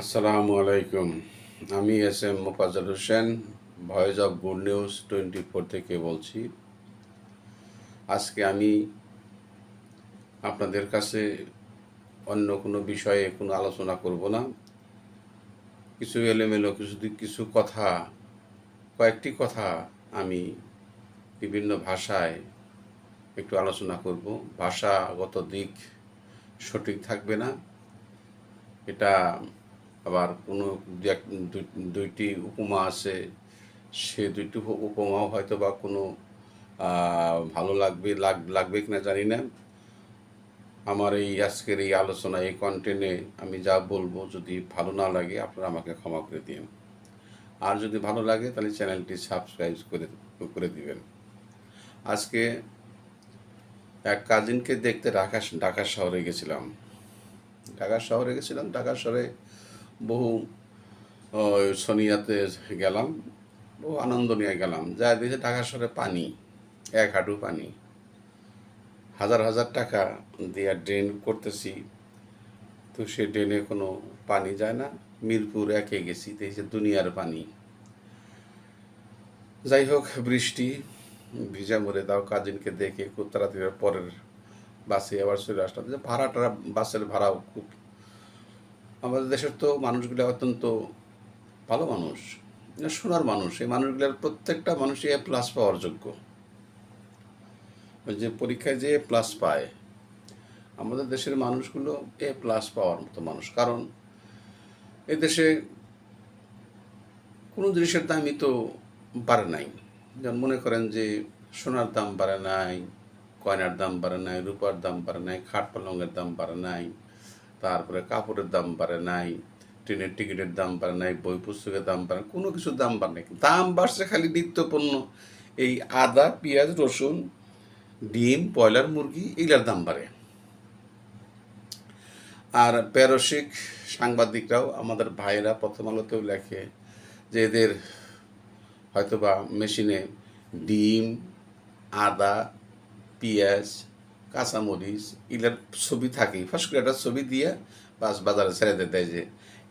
আসসালামু আলাইকুম। আমি S M Mofazzal Hossain, voice of good news twenty four থেকে বলছি। আজকে আমি আপনাদের কাছে অন্য কোনো বিষয়ে কোনো আলোচনা করব না। কিছু এলোমেলো, কিছু কিছু কথা, কয়েকটি কথা আমি বিভিন্ন ভাষায় একটু আলোচনা করব। ভাষাগত দিক সঠিক থাকবে না। এটা আবার কোনো দুইটি উপমা আছে, সে দুইটি উপমাও হয়তো বা কোনো ভালো লাগবে, লাগ, লাগবে কিনা জানি না। আমার এই আজকের এই আলোচনা, এই কন্টেন্টে আমি যা বলব যদি ভালো না লাগে, আপনারা আমাকে ক্ষমা করে দিন। আর যদি ভালো লাগে, তাহলে চ্যানেলটি সাবস্ক্রাইব করে করে দিবেন। আজকে এক কাজিনকে দেখতে ঢাকা ঢাকা শহরে গেছিলাম। ঢাকা শহরে গেছিলাম, ঢাকা শহরে বহু সোনিয়াতে গেলাম, বহু আনন্দ নিয়ে গেলাম। যা দেখে ঢাকা শহরে পানি, এক হাঁটু পানি। হাজার হাজার টাকা দিয়ে ড্রেন করতেছি, তো সে ড্রেনে কোনো পানি যায় না। মিরপুর একে গেছি, দেখছি দুনিয়ার পানি। যাই হোক, বৃষ্টি, ভিজা মরে দাও কাজিনকে দেখে খুব তাড়াতাড়ি পরের বাসে আবার চলে আসলাম। যে ভাড়াটা, বাসের ভাড়াও খুব আমাদের দেশের তো মানুষগুলো অত্যন্ত ভালো মানুষ সোনার মানুষ। এই মানুষগুলোর প্রত্যেকটা মানুষই এ প্লাস পাওয়ার যোগ্য। যে পরীক্ষায় যে প্লাস পায়, আমাদের দেশের মানুষগুলো এ প্লাস পাওয়ার মতো মানুষ। কারণ এ দেশে কোনো জিনিসের দামই তো বাড়ে নাই। যেমন মনে করেন যে সোনার দাম বাড়ে নাই, কয়নার দাম বাড়ে নাই, রূপার দাম বাড়ে নাই, খাট পালঙ্গের দাম বাড়ে নাই তারপরে কাপড়ের দাম বাড়ে নাই, ট্রেনের টিকিটের দাম বাড়ে নাই, বই পুস্তকের দাম বাড়ে কোনো কিছুর দাম বাড়ে নাই। দাম বাড়ছে খালি নিত্য পণ্য এই আদা, পেঁয়াজ, রসুন, ডিম, ব্রয়লার, মুরগি এগুলার দাম বাড়ে। আর প্যারসিক সাংবাদিকরাও, আমাদের ভাইয়েরা প্রথম আলোতেও লেখে যে এদের হয়তোবা মেশিনে ডিম, আদা, পেঁয়াজ কাঁচামরিচ, এগুলোর ছবি থাকেই। ফার্স্ট করে একটা ছবি দিয়ে বাস বাজারে ছেড়ে দিয়ে যে,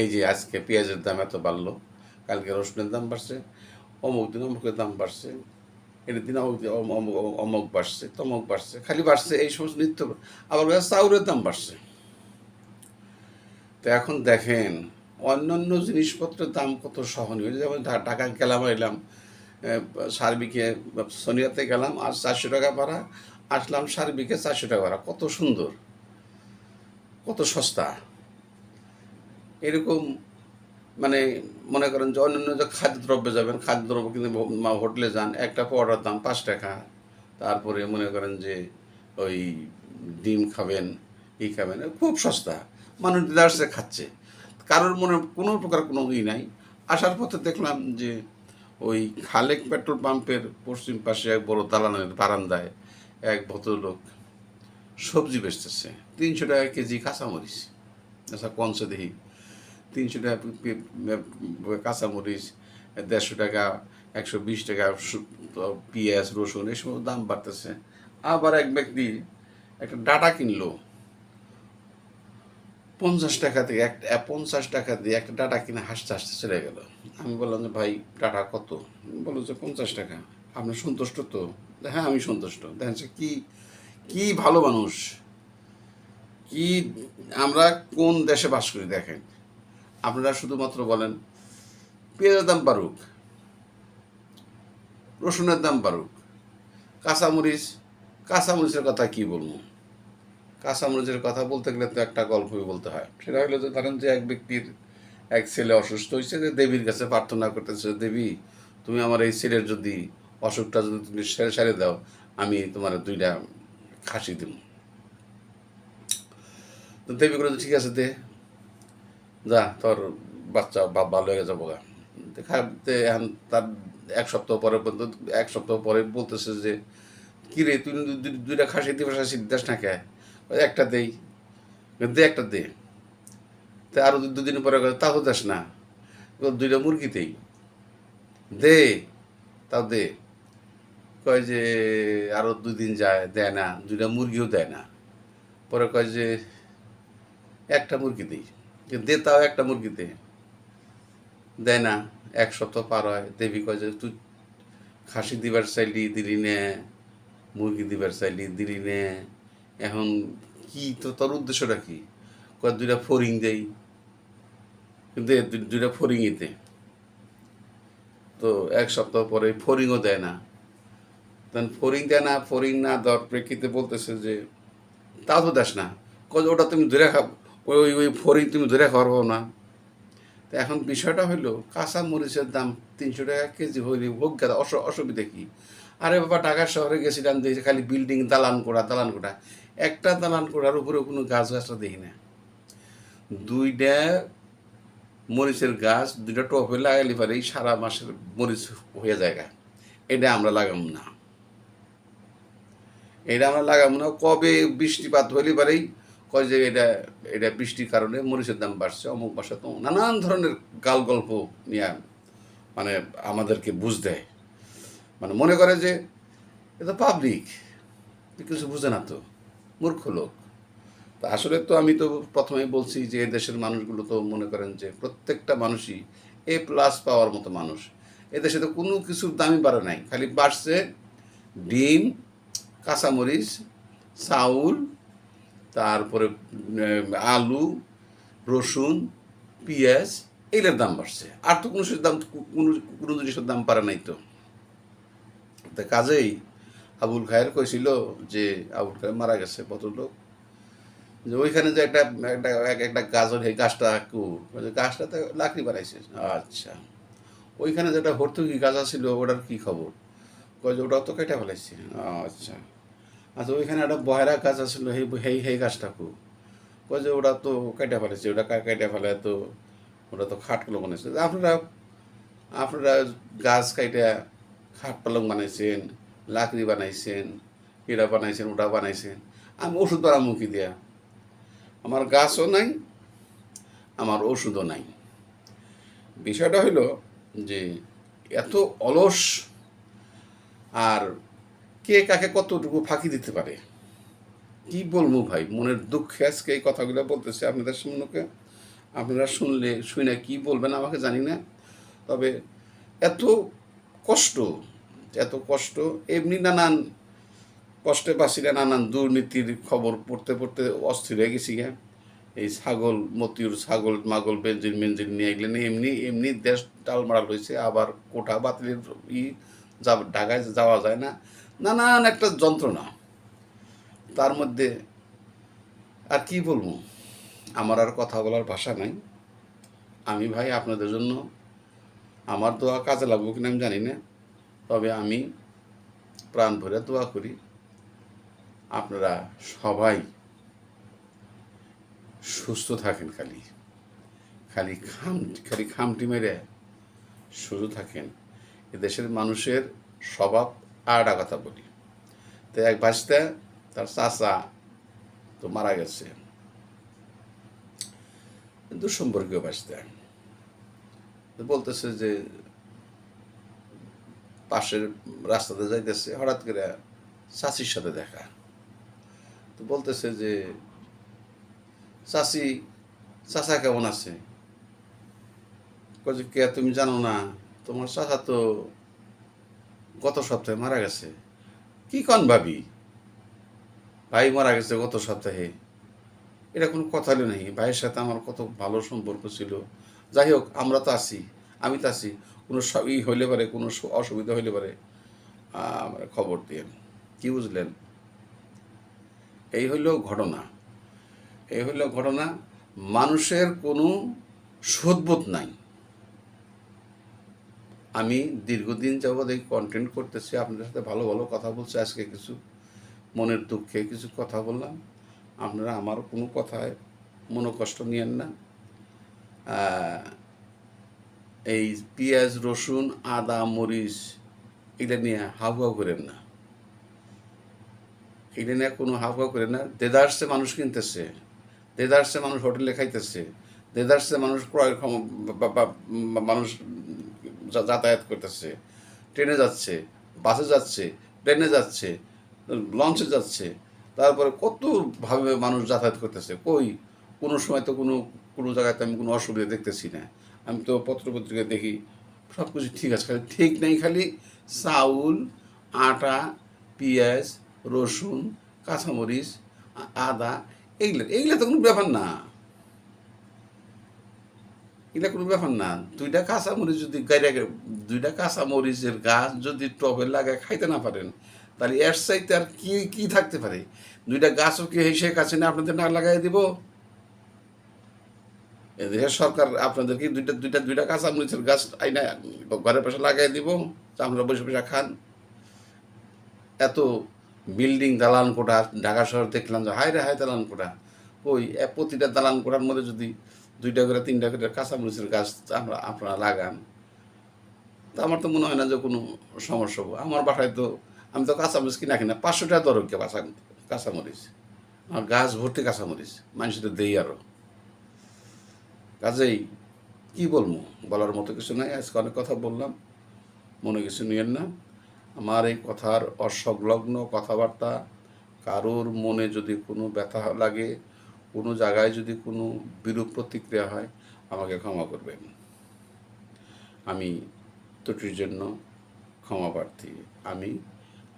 এই যে আজকে পেঁয়াজের দাম এত বাড়লো, কালকে রসুনের দাম বাড়ছে, অমুক দিন অমুকের দাম বাড়ছে এর দিন অমুক অমুক বাড়ছে, তমুক বাড়ছে, খালি বাড়ছে, এই সমস্ত নিত্য, আবার বলে চাউলের দাম বাড়ছে। তো এখন দেখেন, অন্যান্য জিনিসপত্রের দাম কত সহনীয়। যেমন ঢাকা গেলাম, এলাম সার্বিকে, সোনিয়াতে গেলাম, আর চারশো টাকা ভাড়া আসলাম সার্বিকে চারশো টাকা ভাড়া। কত সুন্দর, কত সস্তা। এরকম মানে মনে করেন যে অন্যান্য যে খাদ্যদ্রব্যে যাবেন, খাদ্যদ্রব্য কিন্তু হোটেলে যান, একটা পরোটার দাম পাঁচ টাকা। তারপরে মনে করেন যে ওই ডিম খাবেন, ই খাবেন, খুব সস্তা। মানুষ দিদার্সে খাচ্ছে। কারোর মনে কোনো প্রকার কোনো ই নাই। আসার পথে দেখলাম যে ওই খালেক পেট্রোল পাম্পের পশ্চিম পাশে এক বড় দালানের বারান্দায় এক ভদ্রলোক সবজি বেচতেছে। তিনশো টাকা কেজি কাঁচামরিচ। আচ্ছা কনসে দেখি? তিনশো টাকা কাঁচামরিচ, দেড়শো টাকা, একশো বিশ টাকা পেঁয়াজ, রসুন, এই দাম বাড়তেছে। আবার এক ব্যক্তি একটা ডাটা কিনলো। পঞ্চাশ টাকা থেকে একটা পঞ্চাশ টাকা দিয়ে একটা ডাটা কিনে হাসতে হাসতে চলে গেল। আমি বললাম যে, ভাই, ডাটা কত? বলল যে, পঞ্চাশ টাকা। আপনি সন্তুষ্ট তো? হ্যাঁ আমি সন্তুষ্ট। দেখেন সে কি কি ভালো মানুষ। কি, আমরা কোন দেশে বাস করি দেখেন। আপনারা শুধুমাত্র বলেন, পেঁয়াজের দাম বাড়ুক, রসুনের দাম বাড়ুক, কাঁচামরিচ, কাঁচামরিচের কথা কি বলব? কাঁচামরিচের কথা বলতে গেলে তো একটা গল্পই বলতে হয়। সেটা হলো যে, ধরেন যে এক ব্যক্তির এক ছেলে অসুস্থ হয়েছে, যে দেবীর কাছে প্রার্থনা করতেছে, দেবী, তুমি আমার এই ছেলের যদি অসুখটা যদি তুমি সেরে সেরে দাও, আমি তোমার দুইটা খাসি দিব তো দেবী করে ঠিক আছে দে। যা, তোর বাচ্চা বাপ ভালো হয়ে যাব গা। দেখাতে এখন তার এক সপ্তাহ পরে পর্যন্ত এক সপ্তাহ পরে বলতেছে যে, কি রে, তুই দুইটা খাসি দিবস আসি দেশ না কে? একটা দেই। দে একটা দে। তা আরও দু- দুদিন পরে তাও দেশ না। দুইটা মুরগি দেই। দে, তাও দে। কয় যে আরও দুই দিন যায়, দেয় না, দুইটা মুরগিও দেয় না। পরে কয় যে একটা মুরগি দিই, দে তাও একটা মুরগিতে দেয় না, এক সপ্তাহ পার হয়, দেবী কয় যে তুই খাসি দিবার চাইলি, দিলি নে, মুরগি দিবার চাইলি, দিলি নে। এখন কি, তো তোর উদ্দেশ্যটা কি? কয় দুইটা ফরিং দেই কিন্তু দুইটা ফরিংই দে। তো এক সপ্তাহ পরে ফরিংও দেয় না। তখন ফরিং দেয় না, ফরিং না দেওয়ার প্রেক্ষিতে বলতেছে যে তা তো দেস না। কজ ওটা তুমি ধরে খাব ওই ওই ওই ফরিং তুমি ধরে খাওয়াবো না। তো এখন বিষয়টা হলো কাঁচা মরিচের দাম তিনশো টাকা কেজি হইলে হোক গেলে, অস- অসুবিধা কি? আরে বাবা ঢাকা শহরে গেছিলাম দেখছি খালি বিল্ডিং, দালান কোড়া দালান কোড়া। একটা দালান কোড়ার উপরে কোনো গাছ গাছটা দেখি না। দুইটা মরিচের গাছ, দুইটা টপে লাগাইলে পারে এই সারা মাসের মরিচ হয়ে যায় এটা আমরা লাগাম না। এটা আমরা লাগাবো না। কবে বৃষ্টিপাত হইলে পারেই কয় যে এটা এটা বৃষ্টির কারণে মরিচের দাম বাড়ছে, অমুক বাসা তো নানান ধরনের গাল গল্প নিয়ে মানে আমাদেরকে বুঝ দেয়। মানে মনে করে যে এটা পাবলিক কিছু বুঝে না তো, মূর্খ লোক। তো আসলে তো আমি তো প্রথমেই বলছি যে দেশের মানুষগুলো তো মনে করেন যে প্রত্যেকটা মানুষই এ প্লাস পাওয়ার মতো মানুষ। এদেশে তো কোনো কিছুর দামই বাড়ে নাই, খালি বাড়ছে ডিম কাঁচামরিচ, চাউল, তারপরে আলু, রসুন, পেঁয়াজ, এইগুলোর দাম বাড়ছে। আর তো কোনো দাম, কোনো কোনো জিনিসের দাম পারে নাই তো। তা কাজেই আবুল খায়ের কইছিল যে, আবুল খায়ের মারা গেছে কত লোক যে ওইখানে যে একটা একটা এক- একটা গাছের এই গাছটা কু গাছটাতে লাকড়ি বানাইছে। আচ্ছা। ওইখানে যেটা ভর্তুকি গাছ ছিল ওটার কি খবর? ওটাও তো কেটে ফেলাইছে। আচ্ছা। আচ্ছা ওইখানে একটা বহেরা গাছ আছিল সেই সেই সেই গাছটা কু? কয় যে ওটা তো কেটে ফেলেছে ওটা কেটে ফেলে তো ওটা তো খাটগুলো বানাইছে। আপনারা আপনারা গাছ কাইটা খাট পালং বানাইছেন, লাকড়ি বানাইছেন এটা বানাইছেন, ওটা বানাইছেন। আমি ওষুধ বানাবো কি দিয়া। আমার গাছও নাই, আমার ওষুধও নাই। বিষয়টা হইল যে, এত অলস আর কে কাকে কতটুকু ফাঁকি দিতে পারে? কি বলব ভাই? মনের দুঃখে আজকে এই কথাগুলো বলতেছে আপনাদের সামনে আপনারা শুনলে, শুনে কি বলবেন আমাকে জানি না। তবে এত কষ্ট এত কষ্ট, এমনি নানান কষ্টে বাসিরা নানান দুর্নীতির খবর পড়তে পড়তে অস্থির হয়ে গেছি গে। এই ছাগল, মতিউর ছাগল, মাগল বেঞ্জিন মেঞ্জিন নিয়ে গেলেন এমনি এমনি দেশ টালমাড়াল হয়েছে আবার কোঠা বাতিলের ই যা ঢাকায় যাওয়া যায় না, নানান একটা যন্ত্রণা। তার মধ্যে আর কি বলব? আমার আর কথা বলার ভাষা নাই। আমি ভাই আপনাদের জন্য আমার দোয়া কাজে লাগবো কিনা আমি জানি না। তবে আমি প্রাণ ভরে দোয়া করি, আপনারা সবাই সুস্থ থাকেন খালি। খালি খাম খালি খামটি মেরে সুস্থ থাকেন। দেশের মানুষের স্বভাব আড়া কথা বলি। তো এক ভাসতে তার চাচা তো মারা গেছে। দুঃসম্পর্কীয় ভাসতে। বলতেছে যে পাশের রাস্তাতে যাইতেছে, হঠাৎ করে চাচির সাথে দেখা। তো বলতেছে যে, চাচি, চাচা কেমন আছে? কে তুমি জানো না? তোমার চাচা তো গত সপ্তাহে মারা গেছে। কি কন ভাবি? ভাই মারা গেছে গত সপ্তাহে। এটা কোনো কথা নেই ভাইয়ের সাথে আমার কত ভালো সম্পর্ক ছিল। যাই হোক, আমরা তো আছি, আমি তো আছি। কোনো ই হইলে পারে, কোনো অসুবিধা হইলে পারে খবর দিয়েন কি বুঝলেন? এই হইল ঘটনা। এই হইল ঘটনা, মানুষের কোনো সদ্বোধ নাই। আমি দীর্ঘদিন যাবৎ এই কন্টেন্ট করতেছি, আপনাদের সাথে ভালো ভালো কথা বলছি, আজকে কিছু মনের দুঃখে কিছু কথা বললাম। আপনারা আমার কোনো কথায় মনোকষ্ট নিয়েন না। এই পেঁয়াজ, রসুন, আদা, মরিচ, এটা নিয়ে হাবুয়া করেন না। এটা নিয়ে কোনো হাবুয়া করে না। দেদারসে মানুষ কিনতেছে, দেদারসে মানুষ হোটেলে খাইতেছে, দেদারসে মানুষ ক্রয় ক্ষম- মানুষ যাতায়াত করতেছে। ট্রেনে যাচ্ছে, বাসে যাচ্ছে, প্লেনে যাচ্ছে, লঞ্চে যাচ্ছে। তারপরে কতভাবে মানুষ যাতায়াত করতেছে? কই? কোনো সময় তো কোনো কোনো জায়গাতে আমি কোনো অসুবিধা দেখতেছি না। আমি তো পত্রপত্রিকা দেখি সব কিছু ঠিক আছে। খালি ঠিক নেই, খালি চাউল, আটা, পেঁয়াজ, রসুন, কাঁচামরিচ আদা, এইগুলো এইগুলো তো কোনো ব্যাপার না। এটা কোনো ব্যাপার না। দুইটা কাঁচামরিচ যদি গাইরা দুইটা কাঁচামরিচের গাছ যদি টবে লাগায় খাইতে না পারেন, তাহলে এর চাইতে আর কি কি থাকতে পারে? দুইটা গাছও কি হেসে কাছে না আপনাদের না লাগাই দিব? এদেশের সরকার আপনাদেরকে দুইটা দুইটা দুইটা কাঁচামরিচের গাছ আইনা ঘরের পাশে লাগাই দিব আপনারা বসে বসে খান। এত বিল্ডিং দালান কোটা ঢাকা শহর দেখলাম যে হায় রে হায় দালান কোটা ওই প্রতিটা দালান কোটার মধ্যে যদি দুইটা করে, তিনটা করে কাঁচামরিচের গাছ আমরা, আপনারা লাগান। তা আমার তো মনে হয় না যে কোনো সমস্যা হবে। আমার বাসায় তো, আমি তো কাঁচামরিচ কিনা কিনা, পাঁচশো টাকা দর কে কাঁচা কাঁচামরিচ আমার গাছ ভর্তি কাঁচামরিচ মানুষদের দেই আরও কাজেই কি বলব, বলার মতো কিছু নাই, আজকে অনেক কথা বললাম, মনে কিছু নিয়েন না। আমার এই কথার অসংলগ্ন কথাবার্তা, কারোর মনে যদি কোনো ব্যথা লাগে কোনো জায়গায় যদি কোনো বিরূপ প্রতিক্রিয়া হয়, আমাকে ক্ষমা করবেন। আমি ত্রুটির জন্য ক্ষমা প্রার্থী। আমি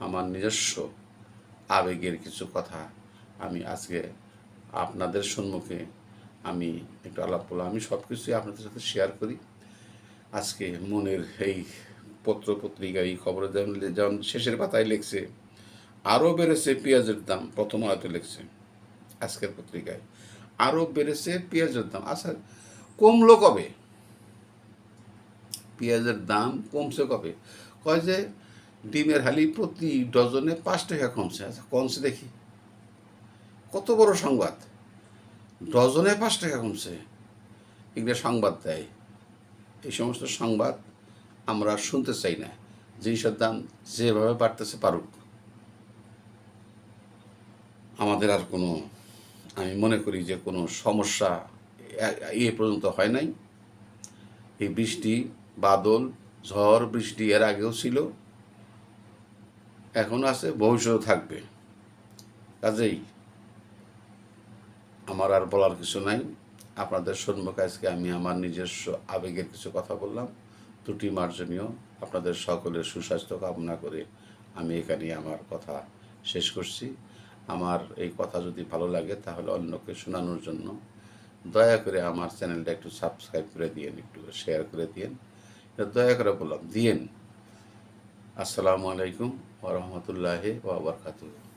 আমার নিজস্ব আবেগের কিছু কথা আমি আজকে আপনাদের সম্মুখে আমি একটু আলাপ করলাম। আমি সব কিছুই আপনাদের সাথে শেয়ার করি। আজকে মনের এই পত্র পত্রিকা, এই খবরে যেমন যেমন শেষের পাতায় লিখছে, আরও বেড়েছে পেঁয়াজের দাম। প্রথম আয়তে লিখছে। আজকের পত্রিকায়। আরও বেড়েছে পেঁয়াজের দাম। আচ্ছা কমলো কবে? পেঁয়াজের দাম কমছে কবে? কয় যে, ডিমের হালি প্রতি ডজনে পাঁচ টাকা কমছে। আচ্ছা কমছে দেখি। কত বড় সংবাদ। ডজনে পাঁচ টাকা কমছে। এগুলো সংবাদ দেয়। এই সমস্ত সংবাদ আমরা শুনতে চাই না। জিনিসের দাম যেভাবে বাড়তেছে, পারুক। আমাদের আর কোনো আমি মনে করি যে কোনো সমস্যা এ- পর্যন্ত হয় নাই। এই বৃষ্টি, বাদল, ঝড়, বৃষ্টি এর আগেও ছিল, এখন আছে ভবিষ্যৎ থাকবে। কাজেই আমার আর বলার কিছু নাই। আপনাদের সম্মুখে আজকে আমি আমার নিজস্ব আবেগের কিছু কথা বললাম। ত্রুটি মার্জনীয়। আপনাদের সকলের সুস্বাস্থ্য কামনা করে আমি এখানে আমার কথা শেষ করছি। আমার এই কথা যদি ভালো লাগে, তাহলে অন্যকে শোনানোর জন্য দয়া করে আমার চ্যানেলটা একটু সাবস্ক্রাইব করে দিয়েন, একটু শেয়ার করে দিয়েন। দয়া করে বললাম, দিয়েন। আসসালামু আলাইকুম ওরহমতুল্লাহ ওবরকাতুহ